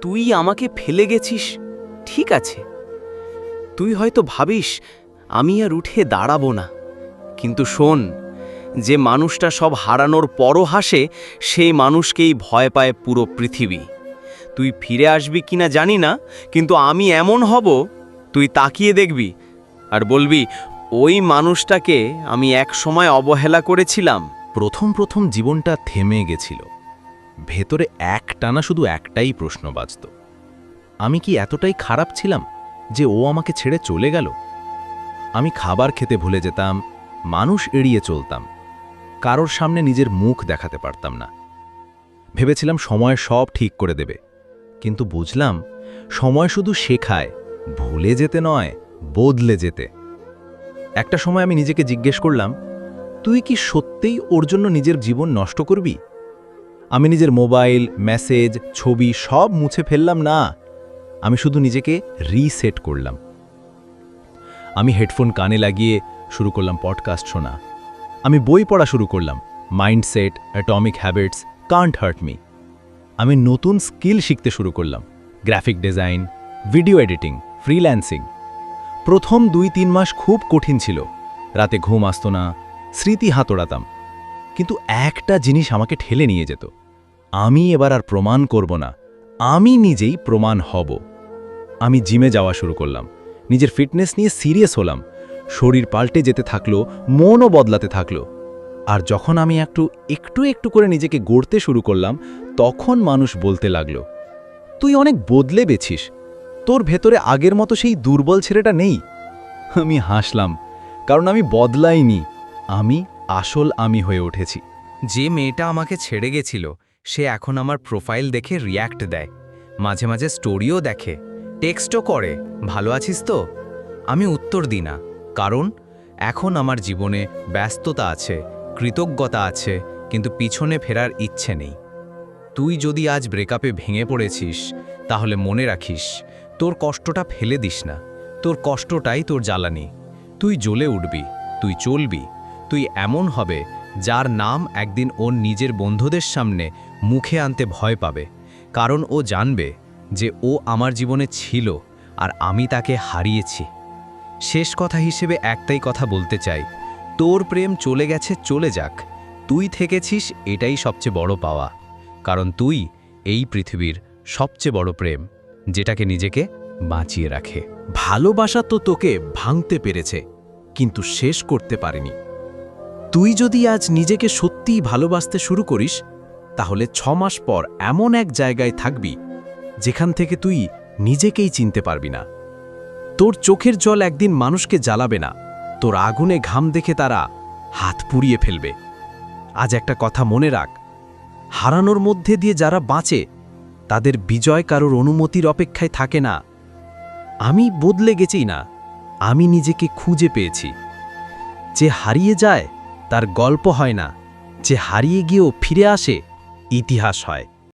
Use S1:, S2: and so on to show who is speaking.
S1: তুই আমাকে ফেলে গেছিস? ঠিক আছে। তুই হয়তো ভাবিস, আমি আর উঠে দাঁড়াবো না। কিন্তু শোন, যে মানুষটা সব হারানোর পরও হাসে, সেই মানুষকেই ভয় পায় পুরো পৃথিবী। তুই ফিরে আসবি কিনা জানি না, কিন্তু আমি এমন হব, তুই তাকিয়ে দেখবি আর বলবি, ওই মানুষটাকে আমি এক সময় অবহেলা করেছিলাম।
S2: প্রথম প্রথম জীবনটা থেমে গেছিল। ভেতরে এক টানা শুধু একটাই প্রশ্ন বাজত। আমি কি এতটাই খারাপ ছিলাম যে ও আমাকে ছেড়ে চলে গেল? আমি খাবার খেতে ভুলে যেতাম, মানুষ এড়িয়ে চলতাম, কারোর সামনে নিজের মুখ দেখাতে পারতাম না। ভেবেছিলাম সময় সব ঠিক করে দেবে, কিন্তু বুঝলাম সময় শুধু শেখায়, ভুলে যেতে নয়, বদলে যেতে। একটা সময় আমি নিজেকে জিজ্ঞেস করলাম, তুই কি সত্যিই ওর জন্য নিজের জীবন নষ্ট করবি? আমি নিজের মোবাইল, মেসেজ, ছবি সব মুছে ফেললাম না। আমি শুধু নিজেকে রিসেট করলাম। আমি হেডফোন কানে লাগিয়ে শুরু করলাম পডকাস্ট শোনা। আমি বই পড়া শুরু করলাম। Mindset, atomic habits, can't hurt me. আমি নতুন স্কিল শিখতে শুরু করলাম। Graphic design, video editing, freelancing. প্রথম দুই তিন মাস খুব কঠিন ছিল। রাতে ঘুম আসতো না, স্মৃতি হাতড়াতাম। কিন্তু একটা জিনিস আমাকে ঠেলে নিয়ে যেত। আমি এবার আর প্রমাণ করব না। আমি নিজেই প্রমাণ হব। আমি জিমে যাওয়া শুরু করলাম। নিজের ফিটনেস নিয়ে সিরিয়াস হলাম। শরীর পাল্টে যেতে থাকল, মনও বদলাতে থাকল। আর যখন আমি একটু একটু একটু করে নিজেকে গড়তে শুরু করলাম, তখন মানুষ বলতে লাগল, তুই অনেক বদলে বেছিস। তোর ভেতরে আগের মতো সেই দুর্বল ছেলেটা নেই। আমি হাসলাম, কারণ আমি বদলাইনি। আমি আসল আমি হয়ে উঠেছি।
S3: যে মেয়েটা আমাকে ছেড়ে গেছিল সে এখন আমার প্রোফাইল দেখে রিয়্যাক্ট দেয়। মাঝে মাঝে স্টোরিও দেখে টেক্সটও করে, ভালো আছিস তো? আমি উত্তর দিই না, কারণ এখন আমার জীবনে ব্যস্ততা আছে, কৃতজ্ঞতা আছে, কিন্তু পিছনে ফেরার ইচ্ছে নেই। তুই যদি আজ ব্রেকআপে ভেঙে পড়েছিস, তাহলে মনে রাখিস, তোর কষ্টটা ফেলে দিস না। তোর কষ্টটাই তোর জ্বালানি। তুই জ্বলে উঠবি, তুই চলবি, তুই এমন হবে যার নাম একদিন ওর নিজের বন্ধুদের সামনে মুখে আনতে ভয় পাবে, কারণ ও জানবে যে ও আমার জীবনে ছিল আর আমি তাকে হারিয়েছি। শেষ কথা হিসেবে একটাই কথা বলতে চাই, তোর প্রেম চলে গেছে, চলে যাক। তুই থেকেছিস, এটাই সবচেয়ে বড় পাওয়া। কারণ তুই এই পৃথিবীর সবচেয়ে বড় প্রেম, যেটাকে নিজেকে বাঁচিয়ে রাখে।
S2: ভালোবাসা তো তোকে ভাঙতে পেরেছে, কিন্তু শেষ করতে পারেনি। তুই যদি আজ নিজেকে সত্যিই ভালোবাসতে শুরু করিস, তাহলে ছ মাস পর এমন এক জায়গায় থাকবি, যেখান থেকে তুই নিজেকেই চিনতে পারবি না। তোর চোখের জল একদিন মানুষকে জ্বালাবে না, তোর আগুনে ঘাম দেখে তারা হাত পুড়িয়ে ফেলবে। আজ একটা কথা মনে রাখ, হারানোর মধ্যে দিয়ে যারা বাঁচে, তাদের বিজয় কারোর অনুমতির অপেক্ষায় থাকে না। আমি বদলে গেছি না, আমি নিজেকে খুঁজে পেয়েছি। যে হারিয়ে যায় তার গল্প হয় না যে হারিয়ে গিয়েও ফিরে আসে ইতিহাস হয়।